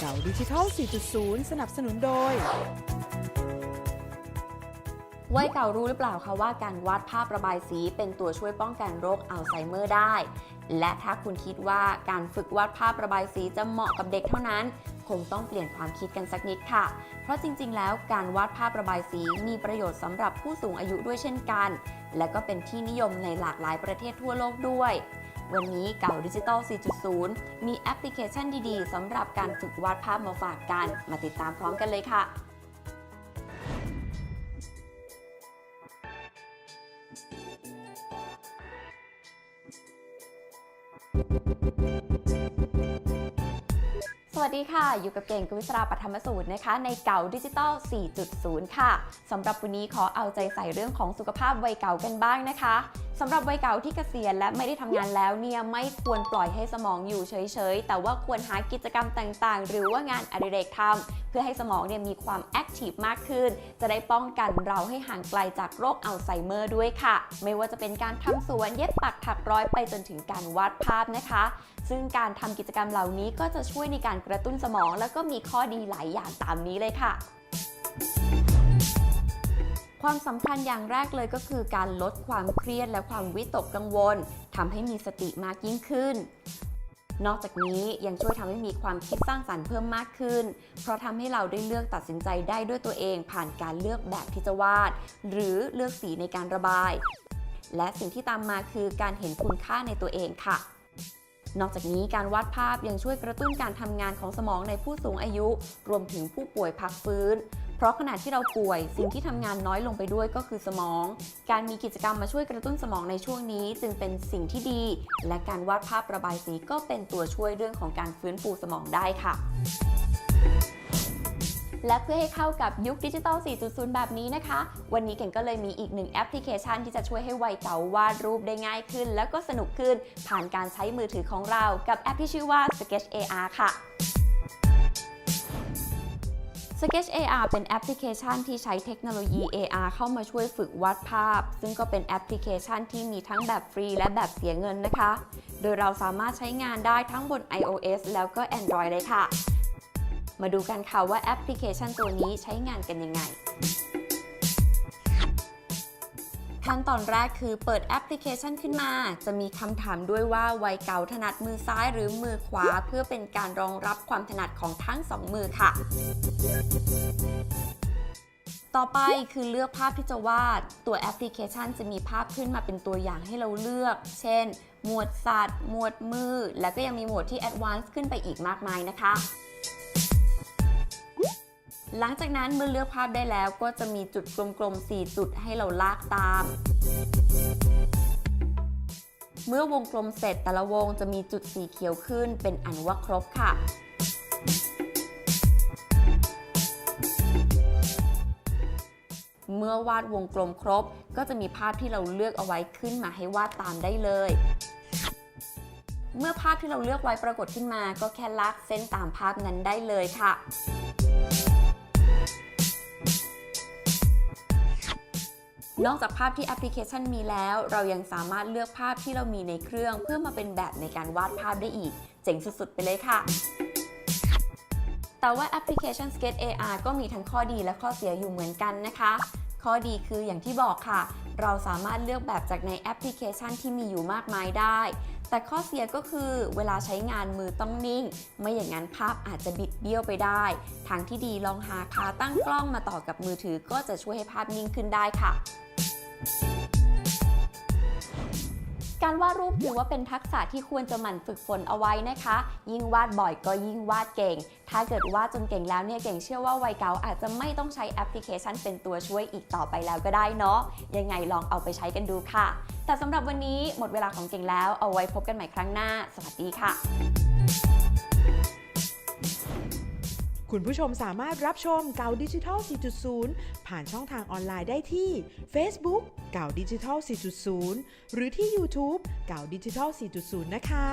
เก่าดิจิทัล 4.0 สนับสนุนโดย วัยเก่ารู้หรือเปล่าคะว่าการวาดภาพระบายสีเป็นตัวช่วยป้องกันโรคอัลไซเมอร์ได้ และถ้าคุณคิดว่าการฝึกวาดภาพระบายสีจะเหมาะกับเด็กเท่านั้น คงต้องเปลี่ยนความคิดกันสักนิดค่ะ เพราะจริงๆ แล้วการวาดภาพระบายสีมีประโยชน์สำหรับผู้สูงอายุด้วยเช่นกัน และก็เป็นที่นิยมในหลากหลายประเทศทั่วโลกด้วย วันนี้เก่าดิจิตอล 4.0 มีแอปพลิเคชันดีๆสำหรับการฝึกวาดภาพมาฝากกัน มาติดตามพร้อมกันเลยค่ะ สวัสดีค่ะ อยู่กับเก่งกวิศราปัทมสูตรนะคะ ในเก่าดิจิตอล 4.0 ค่ะสำหรับวันนี้ขอเอาใจใส่เรื่องของสุขภาพวัยเก่ากันบ้างนะคะสำหรับวัยเก่าที่เกษียณและไม่ได้ทำงานแล้วเนี่ยไม่ควรปล่อยให้สมองอยู่เฉยๆ แต่ว่าควรหากิจกรรมต่างๆ หรือว่างานอดิเรกทำเพื่อให้สมองเนี่ยมีความแอคทีฟมากขึ้น จะได้ป้องกันเราให้ห่างไกลจากโรคอัลไซเมอร์ด้วยค่ะ ไม่ว่าจะเป็นการทำสวนเย็บปักถักร้อยไปจนถึงการวาดภาพนะคะ ซึ่งการทำกิจกรรมเหล่านี้ก็จะช่วยในการกระตุ้นสมอง แล้วก็มีข้อดีหลายอย่างตามนี้เลยค่ะ ความสำคัญอย่างแรกเลยก็คือการลดความเครียดและความวิตกกังวลทำให้มีสติมากยิ่งขึ้นนอกจากนี้ยังช่วยทำให้มีความคิดสร้างสรรค์เพิ่มมากขึ้น เพราะทำให้เราได้เลือกตัดสินใจได้ด้วยตัวเองผ่านการเลือกแบบที่จะวาด หรือเลือกสีในการระบาย และสิ่งที่ตามมาคือการเห็นคุณค่าในตัวเองค่ะ นอกจากนี้การวาดภาพยังช่วยกระตุ้นการทำงานของสมองในผู้สูงอายุ รวมถึงผู้ป่วยพักฟื้น เพราะขณะที่เราป่วยสิ่งที่ทำงานน้อยลงไปด้วยก็คือสมอง การมีกิจกรรมมาช่วยกระตุ้นสมองในช่วงนี้ จึงเป็นสิ่งที่ดี และการวาดภาพระบายสีก็เป็นตัวช่วยเรื่องของการฟื้นฟูสมองได้ค่ะ และเพื่อให้เข้ากับยุคดิจิตอล 4.0 แบบนี้นะคะ วันนี้เก่งก็เลยมีอีกหนึ่งแอปพลิเคชันที่จะช่วยให้วัยเก่าวาดรูปได้ง่ายขึ้น แล้วก็สนุกขึ้นผ่านการใช้มือถือของเรา กับแอปที่ชื่อว่า Sketch AR ค่ะ Sketch AR เป็นแอปพลิเคชันที่ใช้เทคโนโลยี AR เข้ามาช่วยฝึกวาดภาพ ซึ่งก็เป็นแอปพลิเคชันที่มีทั้งแบบฟรีและแบบเสียเงินนะคะ โดยเราสามารถใช้งานได้ทั้งบน iOS แล้วก็ Android เลยค่ะ มาดูกันค่ะว่าแอปพลิเคชันตัวนี้ใช้งานกันยังไง ขั้นตอนแรกคือเปิดแอปพลิเคชันขึ้นมา จะมีคำถามด้วยว่าวัยเก่าถนัดมือซ้ายหรือมือขวา เพื่อเป็นการรองรับความถนัดของทั้งสองมือค่ะต่อไปคือเลือกภาพที่จะวาด ตัวแอปพลิเคชันจะมีภาพขึ้นมาเป็นตัวอย่างให้เราเลือก เช่น หมวดสัตว์ หมวดมือ แล้วก็ยังมีหมวดที่ Advanced ขึ้นไปอีกมากมายนะคะ หลังจากนั้นเมื่อเลือกภาพได้แล้วก็จะมีจุดกลมๆ 4 จุดให้เราลากตาม เมื่อวงกลมเสร็จแต่ละวงจะมีจุดสีเขียวขึ้นเป็นอันว่าครบค่ะเมื่อวาดวงกลมครบ ก็จะมีภาพที่เราเลือกเอาไว้ขึ้นมาให้วาดตามได้เลย เมื่อภาพที่เราเลือกไว้ปรากฏขึ้นมา ก็แค่ลากเส้นตามภาพนั้นได้เลยค่ะ นอกจากภาพที่แอปพลิเคชันมีแล้ว เรายังสามารถเลือกภาพที่เรามีในเครื่อง เพื่อมาเป็นแบบในการวาดภาพได้อีก เจ๋งสุดๆ ไปเลยค่ะ แต่ว่าแอปพลิเคชัน Sketch AR ก็มีทั้งข้อดีและข้อเสียอยู่เหมือนกันนะคะ ข้อดีคืออย่างที่บอกค่ะ เราสามารถเลือกแบบจากในแอปพลิเคชันที่มีอยู่มากมายได้ แต่ข้อเสียก็คือเวลาใช้งานมือต้องนิ่ง ไม่อย่างนั้นภาพอาจจะบิดเบี้ยวไปได้ ทางที่ดีลองหาขาตั้งกล้องมาต่อกับมือถือก็จะช่วยให้ภาพนิ่งขึ้นได้ค่ะ การวาดรูปถือว่าเป็นทักษะที่ควรจะหมั่นฝึกฝนเอาไว้นะคะ ยิ่งวาดบ่อยก็ยิ่งวาดเก่ง ถ้าเกิดวาดจนเก่งแล้วเนี่ยเก่งเชื่อว่าวัยเก่าอาจจะไม่ต้องใช้แอปพลิเคชันเป็นตัวช่วยอีกต่อไปแล้วก็ได้เนาะ ยังไงลองเอาไปใช้กันดูค่ะ แต่สำหรับวันนี้หมดเวลาของเก่งแล้ว เอาไว้พบกันใหม่ครั้งหน้า สวัสดีค่ะ คุณผู้ชมสามารถรับชมเก่าดิจิทัล 4.0 ผ่านช่องทางออนไลน์ได้ที่ Facebook เก่าดิจิทัล 4.0 หรือที่ YouTube เก่าดิจิทัล 4.0 นะคะ